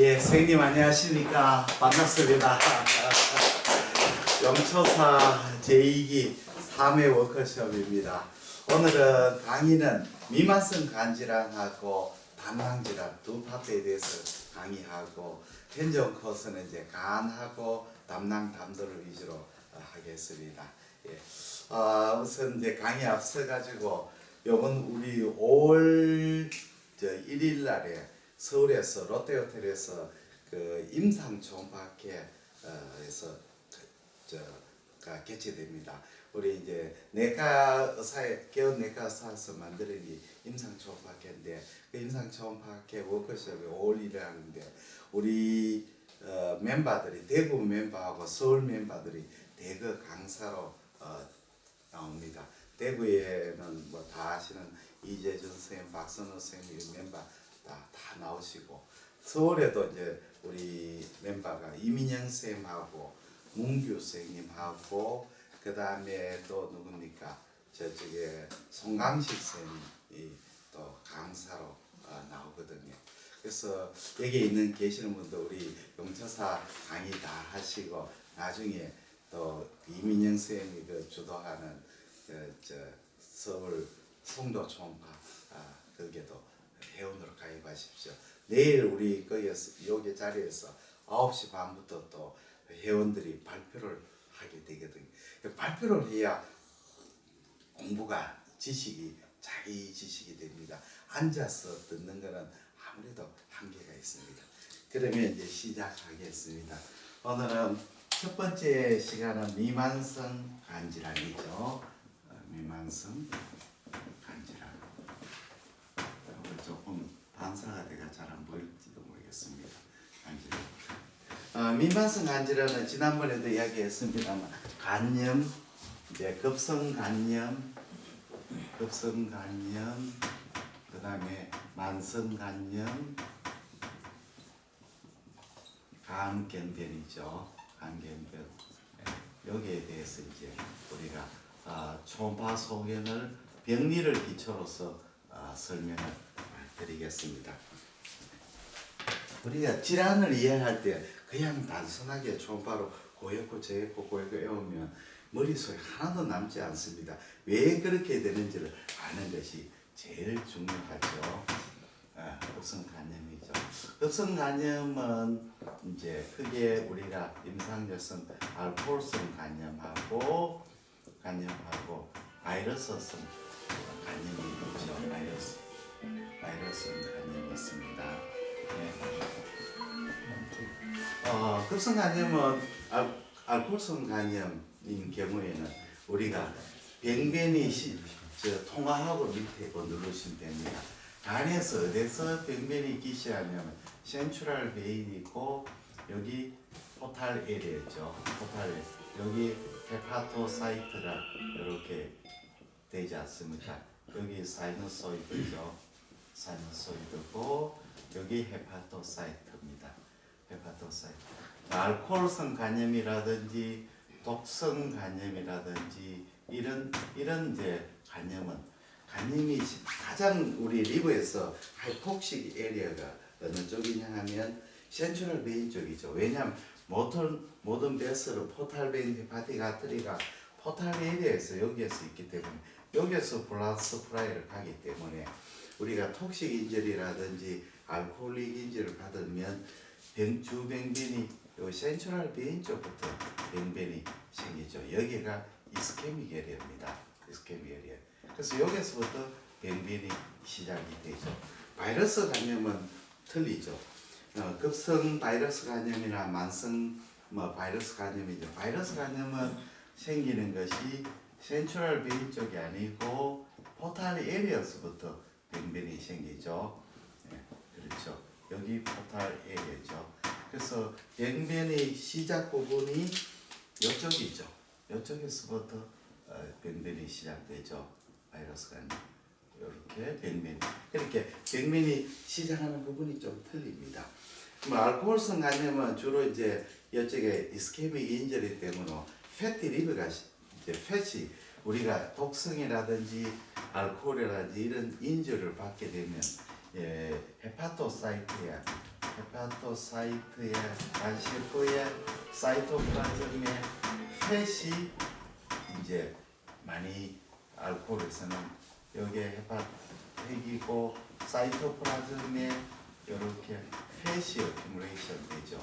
예, 선생님 안녕하십니까. 반갑습니다. 영초사 제2기 3회 워크숍입니다. 오늘은 강의는 미만성 간질환하고 담낭질환 두 파트에 대해서 강의하고 현장 코스는 이제 간하고 담낭 담도를 위주로 어, 하겠습니다. 예. 아, 우선 이제 강의 앞서 가지고 요번 우리 5월 저 1일 날에 서울에서 롯데호텔에서 그 임상 초음파학회 에서 저가 개최됩니다. 우리 이제 내과 의사의 개원 내과 의사에서 만드는 이 임상 초음파학회인데 그 임상 초음파학회 워크숍이 5월 1일 하는데 우리 어, 멤버들이 대구 멤버하고 서울 멤버들이 대거 강사로 어, 나옵니다. 대구에는 뭐 다 아시는 이재준 선생님, 박선호 선생님 이 멤버 다, 다 나오시고 서울에도 이제 우리 멤버가 이민영 선생님하고 문규 선생님하고 그 다음에 또 누굽니까 저쪽에 송강식 선생님이 또 강사로 어, 나오거든요. 그래서 여기 있는 계시는 분들 우리 용처사 강의 다 하시고 나중에 또 이민영 선생님이 그 주도하는 그 저 서울 송도 총파 아, 거기에도 회원으로 가입하십시오. 내일 우리 여기 자리에서 9시 반부터 또 회원들이 발표를 하게 되거든요. 그 발표를 해야 공부가 지식이 자기 지식이 됩니다. 앉아서 듣는 거는 아무래도 한계가 있습니다. 그러면 이제 시작하겠습니다. 오늘은 첫 번째 시간은 미만성 간질환이죠. 어, 미만성 간질환. 오늘 조금 반사가 돼가 잘 안 보일지도 모르겠습니다. 어, 민반성 간질환은 지난번에도 이야기했습니다만 간염, 이제 급성 간염, 급성 간염, 그 다음에 만성 간염, 간경변이죠. 간경변. 네, 여기에 대해서 이제 우리가 아, 초음파 소견을 병리를 기초로서 아, 설명을 드리겠습니다. 우리가 질환을 이해할 때 그냥 단순하게 초음파로 고였고 저였고 고였고 외우면 머릿속에 하나도 남지 않습니다. 왜 그렇게 되는지를 아는 것이 제일 중요하죠. 아, 급성 간염이죠. 급성 간염은 이제 크게 우리가 임상적성 알코올성 간염하고 간염하고 바이러스성 간염이 있죠. 바이러스 바이러스 간염이 있습니다. 네. 어, 급성 간염은 알, 알코올성 간염인 경우에는 우리가 병변이 통화하고 밑에 거 누르시면 됩니다. 간에서 어디서 병변이 있기 시작하면 센트럴 베인이 있고 여기 포탈 에리어죠. 포탈 여기 헤파토사이트가 이렇게 되지 않습니까? 여기 사이너소이드죠. 사이너소이드고 여기 헤파토사이트입니다. 헤파토사이트. 알코올성 간염이라든지 독성 간염이라든지 이런 이런 이제 간염은 간염이 가장 우리 리버에서 하이폭식 에리어가 어느 쪽이냐 하면 센트럴 베인 쪽이죠. 왜냐하면 모든 모든 베스는 포탈 베인 헤파틱 아트리가 포탈 에리어에서 여기에서 있기 때문에 여기에서 블라드 스프라이를 가기 때문에 우리가 톡식 인절이라든지 알코올릭 인절을 받으면 병, 주병변이 요 센트럴 베인 쪽부터 병변이 생기죠. 여기가 이스케믹 에리어입니다. 이스케믹 에리어. 그래서 여기서부터 병변이 시작이 되죠. 바이러스 감염은 틀리죠. 어, 급성 바이러스 감염이나 만성 뭐 바이러스 감염이죠. 바이러스 감염은 생기는 것이 센트럴 베인 쪽이 아니고 포탈 에리어스부터 병변이 생기죠. 네, 그렇죠. 여기 포탈 에리어죠. 그래서 병변의 시작 부분이 이쪽이죠. 이쪽에서부터 어, 병변이 시작되죠. 바이러스가 이렇게 병변 이렇게 병변이 시작하는 부분이 좀 틀립니다. 뭐 알코올성 간염은 주로 이제 이쪽에 이스케믹 인절이 때문에 패티 리버가 시- 이제 패시 우리가 독성이라든지 알코올이라든지 이런 인절을 받게 되면 예, 헤파토사이트야 헤파토사이트의 간세포의 사이토플라즘의 펫이 이제 많이 알코올에서는 여기에 헤파 핵이고 사이토플라즘에 이렇게 펫이 어큐뮬레이션 되죠.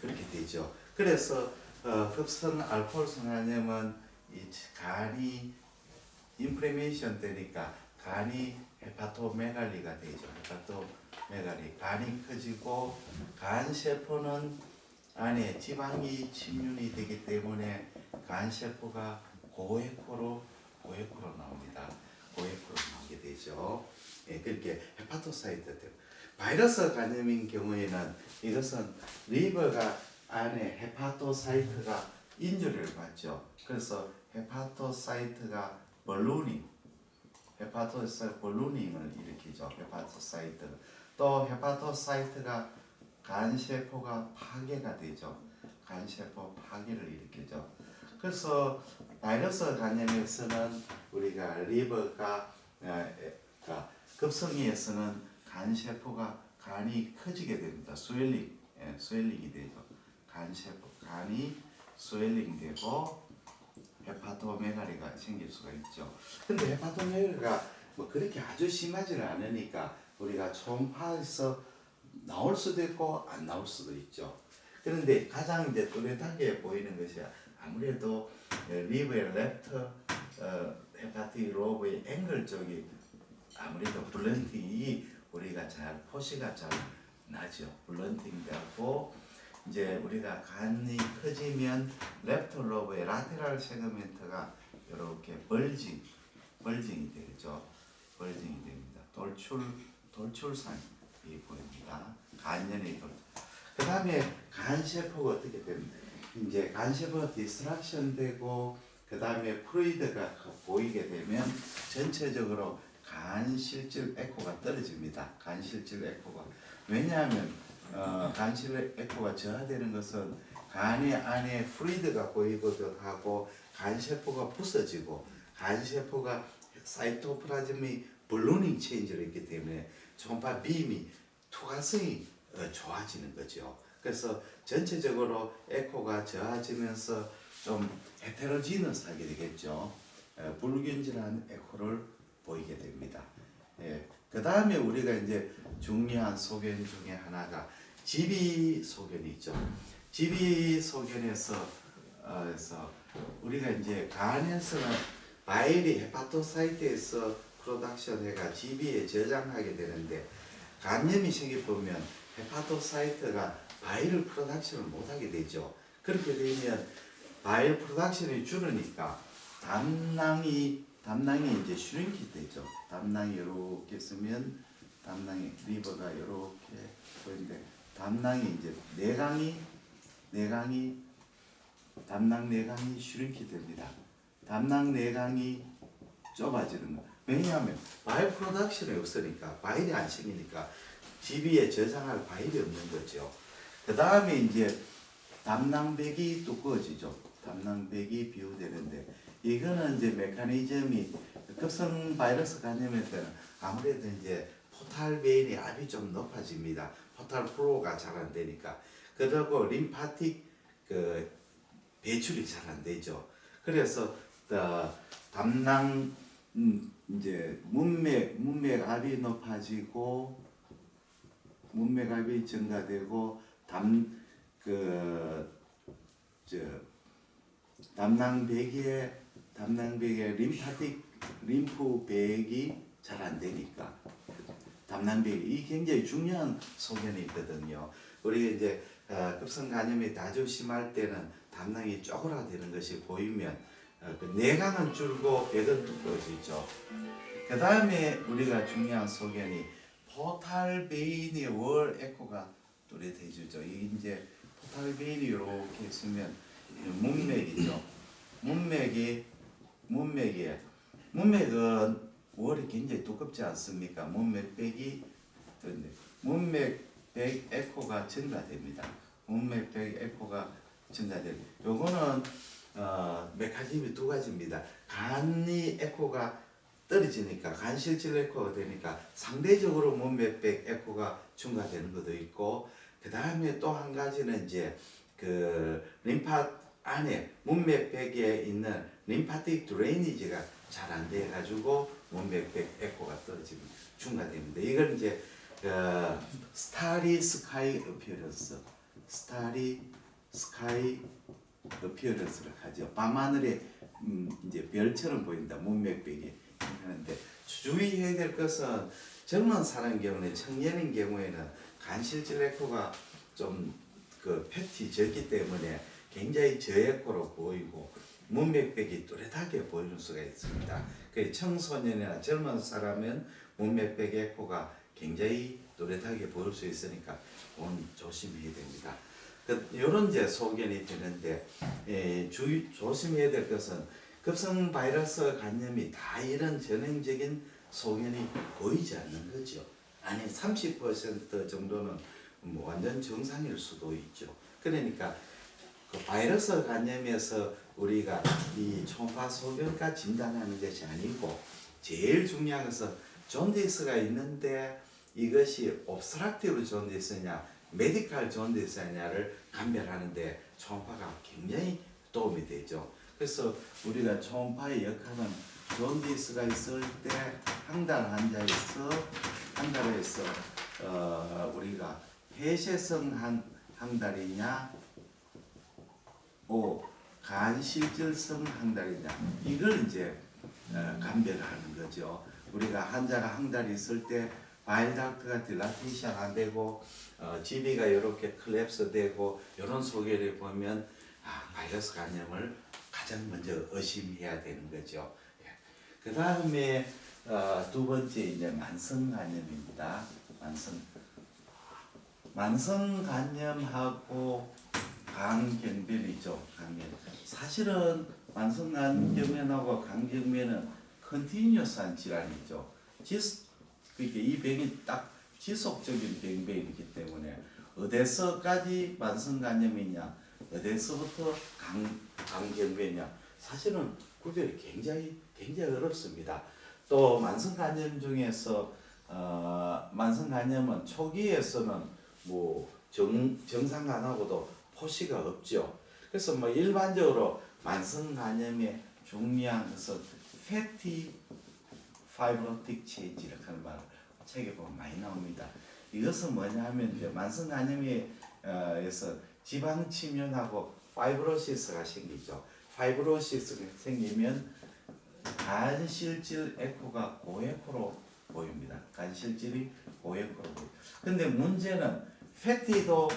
그렇게 되죠. 그래서 어, 흡선 알코올 성환염은 이 간이 인플레메이션 되니까 간이 헤파토메갈리가 되죠. 헤파토메갈리 간이 커지고 간 세포는 안에 지방이 침륜이 되기 때문에 간 세포가 고에코로 고에코로 나옵니다. 고에코로 나오게 되죠. 예, 그렇게 헤파토사이트 때 바이러스 감염인 경우에는 이것은 리버가 안에 헤파토사이트가 인ju리를 받죠. 그래서 헤파토사이트가 벌루닝, 헤파토사이트 벌루닝을 일으키죠. 헤파토사이트. 또 헤파토사이트가 간세포가 파괴가 되죠. 간세포 파괴를 일으키죠. 그래서 바이러스 감염에서는 우리가 리버가 급성이에서는 간세포가 간이 커지게 됩니다. 스웰링, 예, 스웰링이 되죠. 간세포, 간이 스웰링 되고 헤파토메가리가 생길 수가 있죠. 근데 헤파토메가리가 뭐 그렇게 아주 심하지는 않으니까 우리가 초음파에서 나올 수도 있고 안 나올 수도 있죠. 그런데 가장 이제 뚜렷하게 보이는 것이 아무래도 리브의 랩터 어, 헤파티 로브의 앵글 쪽이 아무래도 블런팅이 우리가 잘 포시가 잘 나죠. 블런팅 되고 이제 우리가 간이 커지면 랩터 로브의 라테랄 세그멘트가 이렇게 벌징 벌징이 되죠. 벌징이 됩니다. 돌출 돌출상이 보입니다. 간연의 돌. 그 다음에 간세포가 어떻게 됩니까? 이제 간세포가 디스트락션 되고 그 다음에 프루이드가 보이게 되면 전체적으로 간실질 에코가 떨어집니다. 간실질 에코가 왜냐하면 어, 간실 에코가 저하되는 것은 간의 안에 프루이드가 보이기도 하고 간세포가 부서지고 간세포가 사이토플라즘이 블루닝 체인지를 했기 때문에 초음파 빔이 투과성이 어, 좋아지는 거죠. 그래서 전체적으로 에코가 좋아지면서 좀 헤테로지너스하게 되겠죠. 에, 불균질한 에코를 보이게 됩니다. 예. 그 다음에 우리가 이제 중요한 소견 중에 하나가 지비 소견이 있죠. 지비 소견에서 어, 에서 우리가 이제 간에서는 바이리 헤파토사이트에서 프로덕션 해가 지비에 저장하게 되는데 감염이 생겨보면 헤파토사이트가 바이럴 프로덕션을 못하게 되죠. 그렇게 되면 바이럴 프로덕션이 줄으니까 담낭이 담낭이 이제 슈링키 되죠. 담낭이 이렇게 쓰면 담낭이 리버가 이렇게 보이는데 담낭이 이제 내강이 내강이 담낭 내강이 슈링키 됩니다. 담낭 내강이 좁아지는 거. 왜냐하면 바이오 프로덕션이 없으니까 바일이 안 생기니까 지비에 저장할 바일이 없는 거죠. 그 다음에 이제 담낭백이 두꺼워지죠. 담낭백이 비우되는데 이거는 이제 메커니즘이 급성 바이러스 감염에 때는 아무래도 이제 포탈 베인의 압이 좀 높아집니다. 포탈 플로우가 잘 안 되니까 그리고 림파틱 그 배출이 잘 안 되죠. 그래서 어, 담낭 음, 이제 문맥 문맥 압이 높아지고 문맥 압이 증가되고 담그저 담낭백의 담낭백의 림파틱 림프 백이 잘안 되니까 담낭백 이 굉장히 중요한 소견이 있거든요. 우리 이제 어, 급성 간염이 아주 심할 때는 담낭이 쪼그라드는 것이 보이면 어, 그 내강은 줄고 배는 두꺼워지죠. 그 다음에 우리가 중요한 소견이 포탈 베인의 월 에코가 뚜렷해지죠. 이 이제 포탈 베인이 이렇게 있으면 이 문맥이죠. 문맥이 문맥이 문맥은 월이 굉장히 두껍지 않습니까? 문맥 백이 그런데 문맥 백 에코가 증가됩니다. 문맥 백 에코가 증가됩니다. 요거는 어, 메커니즘이 두 가지입니다. 간이 에코가 떨어지니까 간실질 에코가 되니까 상대적으로 문맥백 에코가 증가되는 것도 있고 그 다음에 또 한 가지는 이제 그 림파 안에 문맥백에 있는 림파틱 드레이니지가 잘 안 돼 가지고 문맥백 에코가 떨어지면 증가됩니다. 이걸 이제 어, 스타리 스카이 어피어런스 스타리 스카이 어피어런스를 하죠. 밤하늘에 음, 이제 별처럼 보인다. 문맥백이 하는데 주의해야 될 것은 젊은 사람 경우는 청년인 경우에는 간실질 에코가 좀 그 패티 적기 때문에 굉장히 저에코로 보이고 문맥백이 뚜렷하게 보이는 수가 있습니다. 그 청소년이나 젊은 사람은 문맥백 에코가 굉장히 뚜렷하게 보일 수 있으니까 그건 조심해야 됩니다. 그 이런 이제 소견이 되는데 에, 주의 조심해야 될 것은 급성 바이러스 감염이 다 이런 전형적인 소견이 보이지 않는 거죠. 아니 30% 정도는 뭐 완전 정상일 수도 있죠. 그러니까 그 바이러스 감염에서 우리가 이 초음파 소견과 진단하는 것이 아니고 제일 중요한 것은 존디스가 있는데 이것이 옵스트락티브 존디스냐 메디칼 존디스냐를 감별하는데 초음파가 굉장히 도움이 되죠. 그래서 우리가 초음파의 역할은 존디스가 있을 때 항달 환자에서 항달에서 어, 우리가 폐쇄성 항, 항달이냐 오 간실질성 항달이냐 이걸 이제 어, 감별하는 거죠. 우리가 환자가 항달이 있을 때 바일닥트가 딜라테이션 안 되고 어, GB가 이렇게 클랩스 되고 이런 소개를 보면 아, 바이러스 감염을 가장 먼저 의심해야 되는 거죠. 그 다음에 어, 두 번째 이제 만성 감염입니다. 만성 만성 감염하고 강경변이죠. 강경. 사실은 만성 감염하고 강경변은 컨티뉴어스한 질환이죠. 지 그러니까 이 병이 딱 지속적인 병변이기 때문에 어디서까지 만성 감염이냐, 어디서부터 강 강경변이냐, 사실은 구별이 굉장히 굉장히 어렵습니다. 또 만성 감염 중에서 어, 만성 감염은 초기에서는 뭐 정, 정상 간하고도 포시가 없죠. 그래서 뭐 일반적으로 만성 감염의 중요한 것은 패티 파이브로틱 체인지라고 하는 말 책에 보면 많이 나옵니다. 이것은 뭐냐 하면 이제 만성 감염에서 지방 침연하고 파이브로시스가 생기죠. 파이브로시스가 생기면 간실질 에코가 고에코로 보입니다. 간실질이 고에코로 보입니다. 근데 문제는 패티도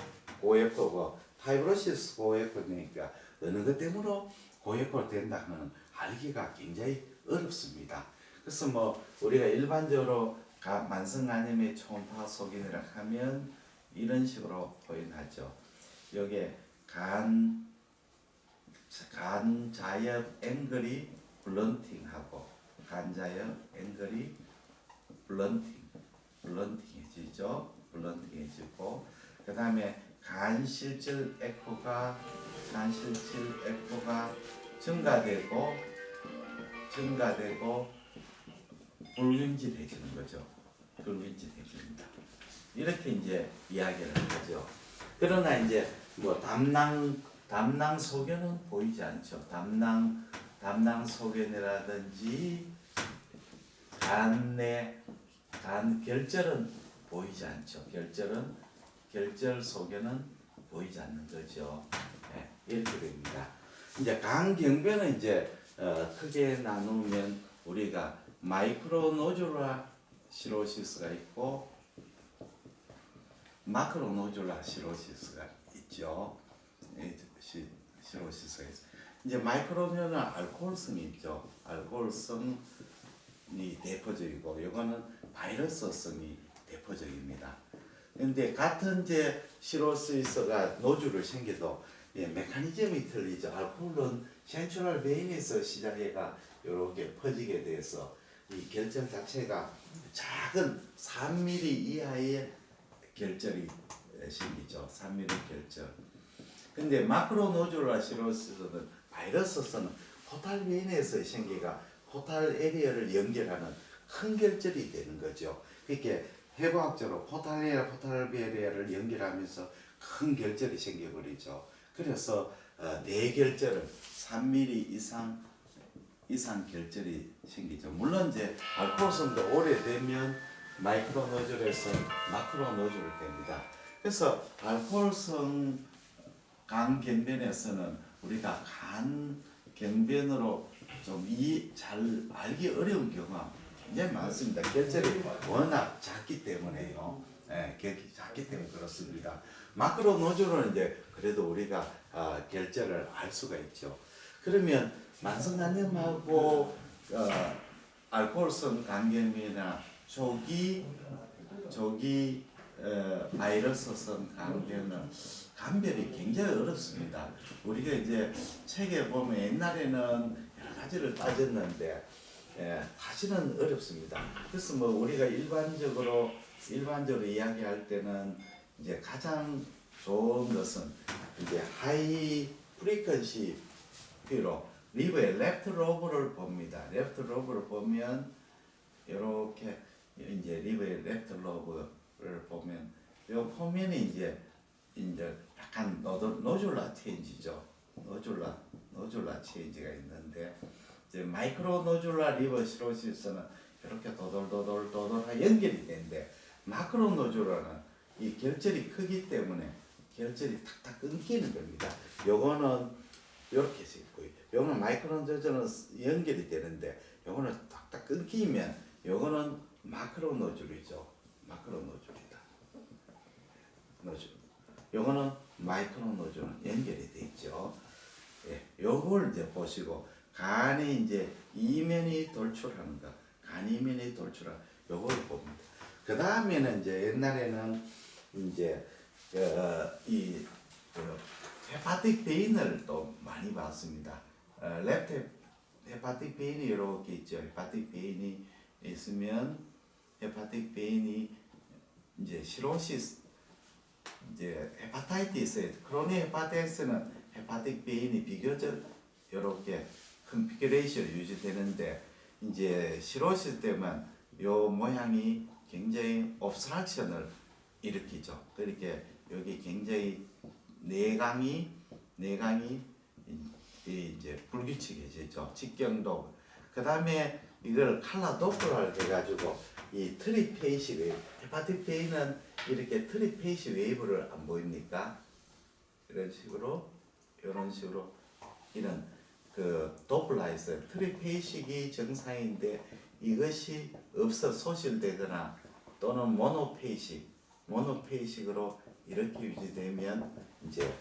고에코고 파이브로시스 고에코니까 어느 것 때문에 고에코가 된다 하면 알기가 굉장히 어렵습니다. 그래서 뭐 우리가 일반적으로 가- 만성간염의 초음파 소견이라 하면 이런 식으로 표현하죠. 여기에 간 간자엽 앵글이 블런팅하고 간자엽 앵글이 블런팅 블런팅해지죠. 블런팅해지고 그 다음에 간실질 에코가 간실질 에코가 증가되고 증가되고 불균질해지는 거죠. 불균질해집니다. 이렇게 이제 이야기를 한 거죠. 그러나 이제 뭐 담낭 담낭 소견은 보이지 않죠. 담낭 담낭 소견이라든지 간내 간 결절은 보이지 않죠. 결절은 결절 소견은 보이지 않는 거죠. 네, 이렇게 됩니다. 이제 간경변은 이제 어, 크게 나누면 우리가 마이크로 노듈라 시로시스가 있고 마크로 노듈라 시로시스가 있죠. 이 시, 시로시스가 있어. 이제 마이크로는 알코올성이 있죠. 알코올성이 대표적이고 이거는 바이러스성이 대표적입니다. 근데 같은 이제 시로시스가 노즐을 생겨도 예, 메커니즘이 틀리죠. 알코올은 센트럴 베인에서 시작해가 이렇게 퍼지게 돼서 이 결정 자체가 작은 3mm 이하의 결절이 생기죠. 3mm 결절. 근데 마크로 노듈라 시로시스는 바이러스는 포탈 베인에서 생기가 포탈 에리어를 연결하는 큰 결절이 되는 거죠. 그렇게 해부학적으로 포탈 에리어, 포탈 에리어를 연결하면서 큰 결절이 생겨버리죠. 그래서 어, 뇌결절은 3mm 이상 이상 결절이 생기죠. 물론 이제 알코올성도 오래되면 마이크로 노즐에서 마크로 노즐이 됩니다. 그래서 알코올성 간 경변에서는 우리가 간 경변으로 좀 이 잘 알기 어려운 경우가 굉장히 많습니다. 결절이 워낙 작기 때문에요. 예, 작기 때문에 그렇습니다. 마크로 노즐은 이제 그래도 우리가 아, 결절을 알 수가 있죠. 그러면 만성간염하고 어, 알코올성 간염이나 조기 조기 어, 바이러스성 간염은 감별이 굉장히 어렵습니다. 우리가 이제 책에 보면 옛날에는 여러 가지를 따졌는데 예, 사실은 어렵습니다. 그래서 뭐 우리가 일반적으로 일반적으로 이야기할 때는 이제 가장 좋은 것은 이제 하이 프리퀀시 피로 리브의 레프트 로브를 봅니다. 레프트 로브를 보면 이렇게 이제 리브의 레프트 로브를 보면 요 표면이 이제 이제 약간 노돌, 노졸라 체인지죠. 노졸라 노졸라 체인지가 있는데 이제 마이크로 노졸라 리버 시로시스는 이렇게 도돌도돌 도돌 연결이 되는데 마크로 노졸라는 이 결절이 크기 때문에 결절이 탁탁 끊기는 겁니다. 요거는 이렇게 있고요. 요거는 마이크로 노즐은 연결이 되는데 요거는 탁탁 끊기면 요거는 마크로 노즐이죠. 마크로 노즐이다. 노즐. 요거는 마이크로 노즐은 연결이 돼 있죠. 예, 요걸 이제 보시고 간에 이제 이면이 돌출하는 거, 간 이면이 돌출한 요걸 봅니다. 그 다음에는 이제 옛날에는 이제 그이 그 헤파틱 베인을 또 많이 봤습니다. 어, 랩트 헤파틱 베인이 이렇게 있죠. 헤파틱 베인이 있으면 헤파틱 베인이 이제 시로시스 이제 헤파타이티스 크로니 헤파타이티스는 헤파틱 베인이 비교적 이렇게 컨피규레이션이 유지되는데 이제 시로시스 때만 요 모양이 굉장히 옵스트럭션을 일으키죠. 그렇게 여기 굉장히 내강이 내강이 이- 이제 불규칙해지죠. 직경도. 그 다음에 이걸 칼라 도플러를 해가지고 이 트리페이시 웨이브, 베인은 이렇게 트리페이시 웨이브를 안 보입니까? 이런 식으로 이런 식으로 이런 그 도플라에서 트리페이식이 정상인데 이것이 없어 소실되거나 또는 모노페이식 모노페이식으로 이렇게 유지되면 이제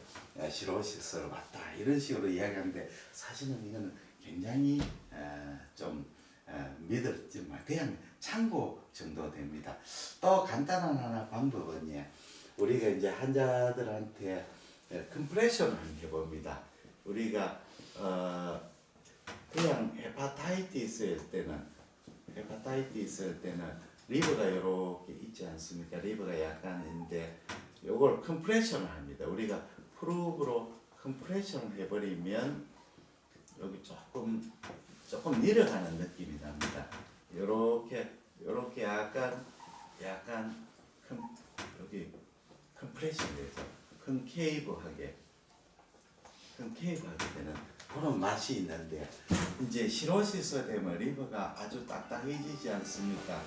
시로시스로 왔다 이런 식으로 이야기하는데 사실은 이거는 굉장히 어, 좀말 그냥 참고 정도 됩니다. 또 간단한 하나 방법은 예, 우리가 이제 환자들한테 예, 컴프레션을 해봅니다. 우리가 어, 그냥 헤파타이티스일 때는 헤파타이티스일 때는 리버가 이렇게 있지 않습니까? 리버가 약간 있는데 요걸 컴프레션을 합니다. 우리가 프루브로 컴프레션을 해버리면 여기 조금 조금 내려가는 느낌이 납니다. 요렇게 요렇게 약간 약간 컴, 여기 컴프레션 돼서 컨케이브하게 컨케이브하게 되는 그런 맛이 있는데 이제 시로시스 되면 리버가 아주 딱딱해지지 않습니까?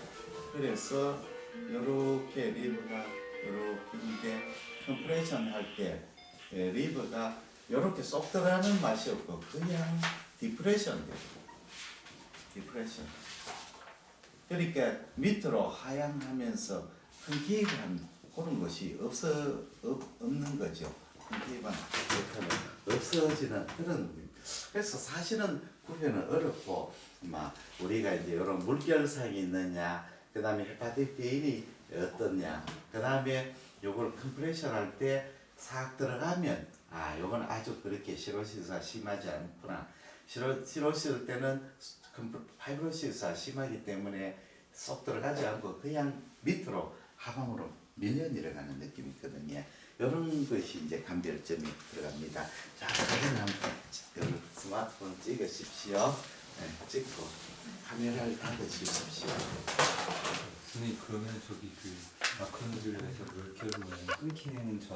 그래서 요렇게 리버가 요렇게인데 컴프레션 할때 예, 리버가 요렇게 쏙 들어가는 맛이 없고 그냥 디프레션 돼요. 디프레션. 그러니까 밑으로 하향하면서 컨케이브한 그런 것이 없어 없, 없는 거죠. 컨케이브한 없어지는 그런 그래서 사실은 구별은 어렵고 막 우리가 이제 이런 물결상이 있느냐 그 다음에 헤파틱 베인이 어떻냐 그 다음에 요걸 컴프레션 할 때 싹 들어가면 아 요건 아주 그렇게 시로시스가 심하지 않구나 시로, 시로시스 때는 파이브로시스가 심하기 때문에 쏙 들어가지 않고 그냥 밑으로 하방으로 밀려 내려가는 느낌이 있거든요. 이런 것이 이제 감별점이 들어갑니다. 자, 사진 한번 여기 스마트폰 찍으십시오. 네, 찍고 카메라를 닫아주십시오. 선생님 그러면 저기 그 마크로그램에서 그 결국은 끊기는 저